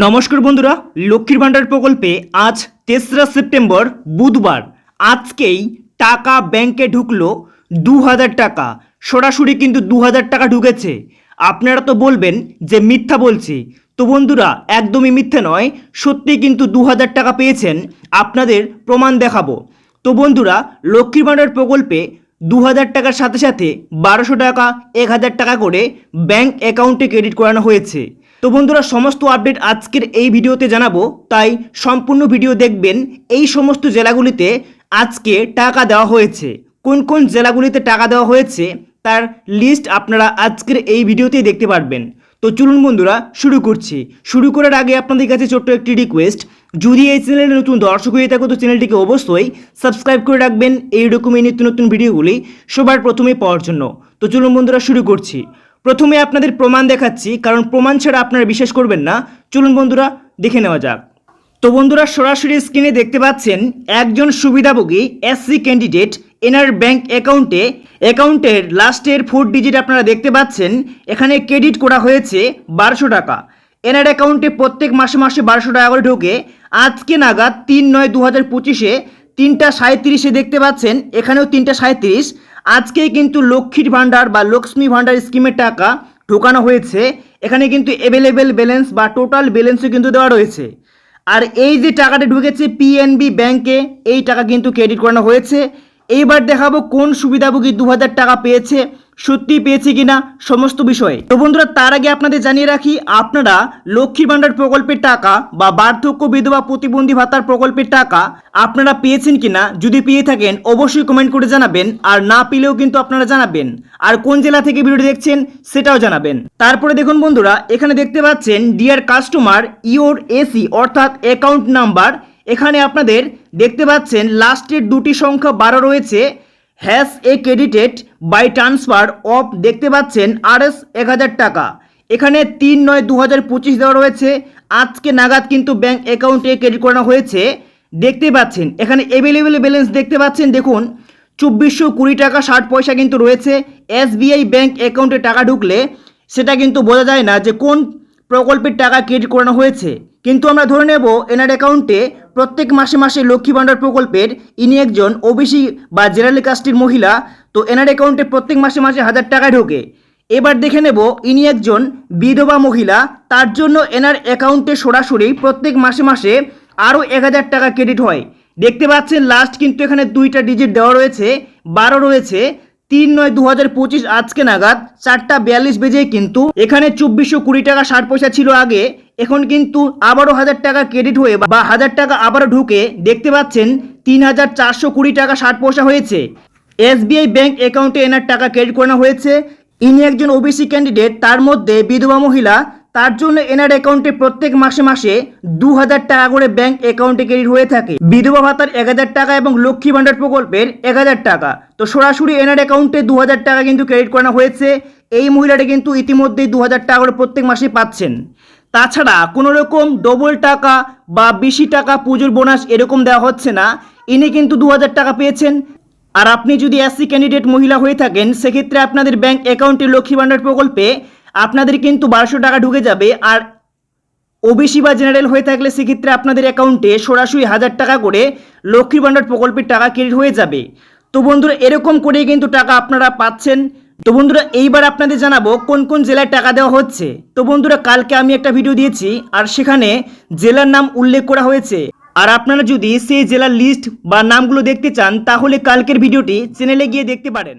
নমস্কার বন্ধুরা, লক্ষ্মীর ভাণ্ডার প্রকল্পে আজ তেসরা সেপ্টেম্বর, বুধবার। আজকেই টাকা ব্যাংকে ঢুকলো দু হাজার টাকা। সরাসরি কিন্তু দু হাজার টাকা ঢুকেছে। আপনারা তো বলবেন যে মিথ্যা বলছি। তো বন্ধুরা, একদমই মিথ্যে নয় সত্যি কিন্তু দু হাজার টাকা পেয়েছেন। আপনাদের প্রমাণ দেখাবো। তো বন্ধুরা, লক্ষ্মীর ভাণ্ডার প্রকল্পে দু হাজার টাকার সাথে সাথে বারোশো টাকা, এক হাজার টাকা করে ব্যাংক অ্যাকাউন্টে ক্রেডিট করানো হয়েছে। তো বন্ধুরা, সমস্ত আপডেট আজকের এই ভিডিওতে জানাব। তাই সম্পূর্ণ ভিডিও দেখবেন। এই সমস্ত জেলাগুলিতে আজকে টাকা দেওয়া হয়েছে। কোন কোন জেলাগুলিতে টাকা দেওয়া হয়েছে, তার লিস্ট আপনারা আজকের এই ভিডিওতেই দেখতে পারবেন। তো চলুন বন্ধুরা, শুরু করছি। শুরু করার আগে আপনাদের কাছে ছোট্ট একটি রিকোয়েস্ট যদি এই চ্যানেলে নতুন দর্শক হয়ে থাকো, তো চ্যানেলটিকে অবশ্যই সাবস্ক্রাইব করে রাখবেন। এই রকমই নিত্য নতুন ভিডিওগুলি সবার প্রথমে পাওয়ার জন্য। তো চলুন বন্ধুরা, শুরু করছি। প্রথমে আপনাদের প্রমাণ দেখাচ্ছি, কারণ প্রমাণ ছাড়া আপনারা বিশ্বাস করবেন না। চলুন বন্ধুরা, দেখে নেওয়া যাক। তো বন্ধুরা, সরাসরি স্ক্রিনে দেখতে পাচ্ছেন, একজন সুবিধাভোগী এসসি ক্যান্ডিডেট এনার ব্যাংক অ্যাকাউন্টে অ্যাকাউন্টের লাস্টের ফোর ডিজিট আপনারা দেখতে পাচ্ছেন, এখানে ক্রেডিট করা হয়েছে বারোশো টাকা। এনার অ্যাকাউন্টে প্রত্যেক মাসে মাসে বারোশো টাকা করে ঢোকে। আজকে নাগাদ তিন নয় দু হাজার পঁচিশে তিনটা সাঁত্রিশে দেখতে পাচ্ছেন, এখানেও তিনটা সাঁত্রিশ আজকেই কিন্তু লক্ষ্মীর ভাণ্ডার বা লক্ষ্মী ভাণ্ডার স্কিমের টাকা ঢোকানো হয়েছে। এখানে কিন্তু অ্যাভেলেবেল ব্যালেন্স বা টোটাল ব্যালেন্সও কিন্তু দেওয়া রয়েছে। আর এই যে টাকাটা ঢুকেছে পিএনবি ব্যাংকে এই টাকা কিন্তু ক্রেডিট করানো হয়েছে। এইবার দেখাবো কোন সুবিধাভোগী দু হাজার টাকা পেয়েছে। সত্যি পেয়েছে কিনা সমস্ত বিষয়ে। তো বন্ধুরা, তার আগে আপনাদের জানিয়ে রাখি, আপনারা লক্ষ্মী ভাণ্ডার প্রকল্পের টাকা বা বার্ধক্য বিধবা প্রতিবন্ধী ভাতার প্রকল্পের টাকা আপনারা পেয়েছেন কিনা যদি পেয়ে থাকেন, অবশ্যই কমেন্ট করে জানাবেন। আর না পেলেও কিন্তু আপনারা জানাবেন। আর কোন জেলা থেকে ভিডিওটি দেখছেন, সেটাও জানাবেন। তারপরে দেখুন বন্ধুরা, এখানে দেখতে পাচ্ছেন ডিয়ার কাস্টমার ইওর এসি অর্থাৎ অ্যাকাউন্ট নাম্বার এখানে আপনাদের দেখতে পাচ্ছেন লাস্টের দুটি সংখ্যা বারো রয়েছে। Hash A credited by transfer of দেখতে পাচ্ছেন আর এস এক হাজার টাকা। এখানে তিন নয় দু হাজার পঁচিশ দেওয়া রয়েছে। আজকে নাগাদ কিন্তু ব্যাঙ্ক অ্যাকাউন্টে ক্রেডিট করানো হয়েছে। দেখতে পাচ্ছেন, এখানে অ্যাভেলেবেল ব্যালেন্স দেখতে পাচ্ছেন, দেখুন, চব্বিশশো কুড়ি টাকা ষাট পয়সা কিন্তু রয়েছে। এসবিআই ব্যাঙ্ক অ্যাকাউন্টে টাকা ঢুকলে সেটা কিন্তু বোঝা যায় না যে কোন প্রকল্পের টাকা ক্রেডিট করানো হয়েছে। কিন্তু আমরা ধরে নেব এনার অ্যাকাউন্টে প্রত্যেক মাসে মাসে লক্ষ্মী ভাণ্ডার প্রকল্পের ইনি একজন ওবিসি বা জেনারেল কাস্টের মহিলা, তো এনার অ্যাকাউন্টে প্রত্যেক মাসে মাসে হাজার টাকা ঢোকে। এবার দেখে নেব ইনি একজন বিধবা মহিলা, তার জন্য এনার অ্যাকাউন্টে সরাসরি প্রত্যেক মাসে মাসে আরও এক হাজার টাকা ক্রেডিট হয়। দেখতে পাচ্ছেন লাস্ট কিন্তু এখানে দুইটা ডিজিট দেওয়া রয়েছে, বারো রয়েছে, তিন নয় দু হাজার পঁচিশ আজকে নাগাদ চারটা বিয়াল্লিশ বেজে কিন্তু এখানে চব্বিশশো কুড়ি টাকা ষাট পয়সা ছিল আগে এখন কিন্তু আবারও হাজার টাকা ক্রেডিট হয়ে বা হাজার টাকা আবারও ঢুকে দেখতে পাচ্ছেন তিন হাজার চারশো কুড়ি টাকা ষাট পয়সা হয়েছে। এসবিআই ব্যাংক অ্যাকাউন্টে এনার টাকা ক্রেডিট করানো হয়েছে। ইনি একজন ওবিসি ক্যান্ডিডেট তার মধ্যে বিধবা মহিলা, তার জন্য এনার অ্যাকাউন্টে প্রত্যেক মাসে মাসে দু হাজার টাকা করে ব্যাংক অ্যাকাউন্টে ক্রেডিট হয়ে থাকে। বিধবা ভাতার এক হাজার টাকা এবং লক্ষ্মী ভাণ্ডার প্রকল্পের এক হাজার টাকা। তো সরাসরি এনার অ্যাকাউন্টে দু হাজার টাকা কিন্তু ক্রেডিট করানো হয়েছে। এই মহিলাটি কিন্তু ইতিমধ্যেই দু হাজার টাকা করে প্রত্যেক মাসে পাচ্ছেন। তাছাড়া কোনো রকম ডবল টাকা বা বেশি টাকা পুজোর বোনাস এরকম দেওয়া হচ্ছে না। ইনি কিন্তু দু হাজার টাকা পেয়েছেন। আর আপনি যদি এসসি ক্যান্ডিডেট মহিলা হয়ে থাকেন, সেক্ষেত্রে আপনাদের ব্যাংক অ্যাকাউন্টে লক্ষ্মী ভাণ্ডার প্রকল্পে আপনাদের কিন্তু বারোশো টাকা ঢুকে যাবে। আর ওবিসি বা জেনারেল হয়ে থাকলে সেক্ষেত্রে আপনাদের অ্যাকাউন্টে সরাসরি হাজার টাকা করে লক্ষ্মী ভাণ্ডার প্রকল্পের টাকা ক্রেডিট হয়ে যাবে। তো বন্ধুরা, এরকম করেই কিন্তু টাকা আপনারা পাচ্ছেন। তো বন্ধুরা, এইবার আপনাদের জানাব কোন কোন জেলায় টাকা দেওয়া হচ্ছে। তো বন্ধুরা, কালকে আমি একটা ভিডিও দিয়েছি, আর সেখানে জেলার নাম উল্লেখ করা হয়েছে। আর আপনারা যদি সেই জেলার লিস্ট বা নামগুলো দেখতে চান, তাহলে কালকের ভিডিওটি চ্যানেলে গিয়ে দেখতে পারেন।